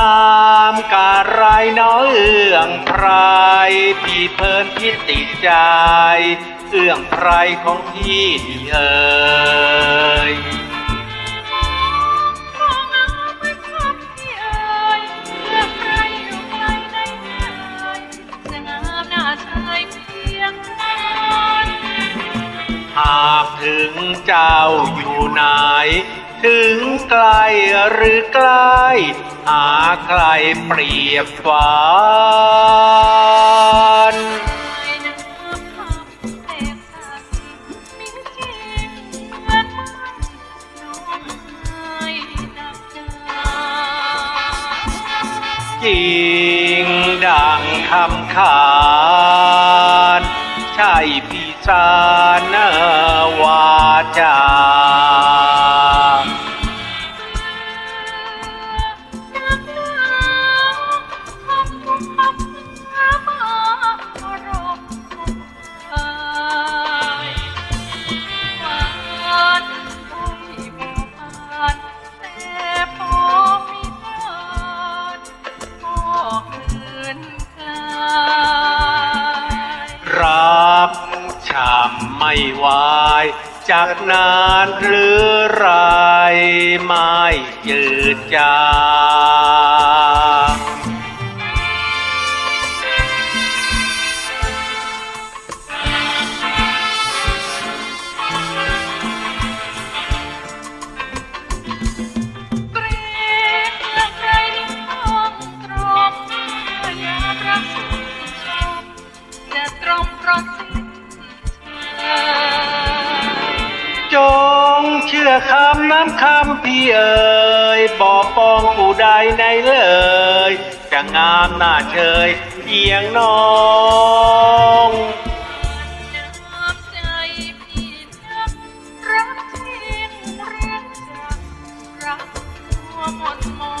ามการายน้อยเอื้องไพรพี่เพลินพิดติดใจเอื้องไพรของพี่นี่เอ่ยหากถึงเจ้าอยู่ไหน ถึงไกลหรือใกล้หาใครเปรียบฝันจริงดังคำขาน ใช่พี่สารว ไม่วาย จากนานหรือไรไม่ยืดจางื่อคำน้ำคำพี่เอ๋ยบอกปองผู้ใดในเลย จะงามหน้าเชยเพียงน้องน้ำใจพี่นักรักทิ้งเรียกจรักหัวหมดมอ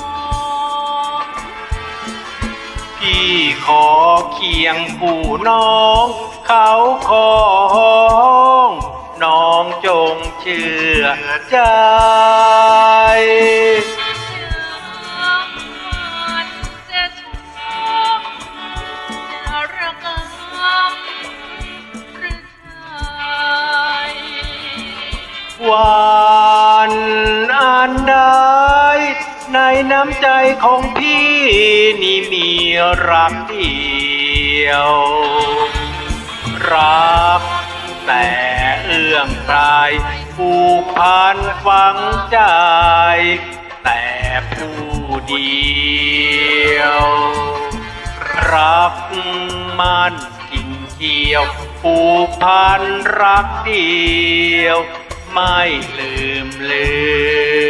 งพี่ขอเคียงผู้น้อง เขาขอฮอง น้องจงเชื่อใจ วันอันใดในน้ำใจของพี่นี่มีรักเดียว รักแต่ เรื่องกายผูกพันฝังใจ แต่ผู้เดียว รักมันกิ่งเขียว ผูกพันรักเดียว ไม่ลืมเลือ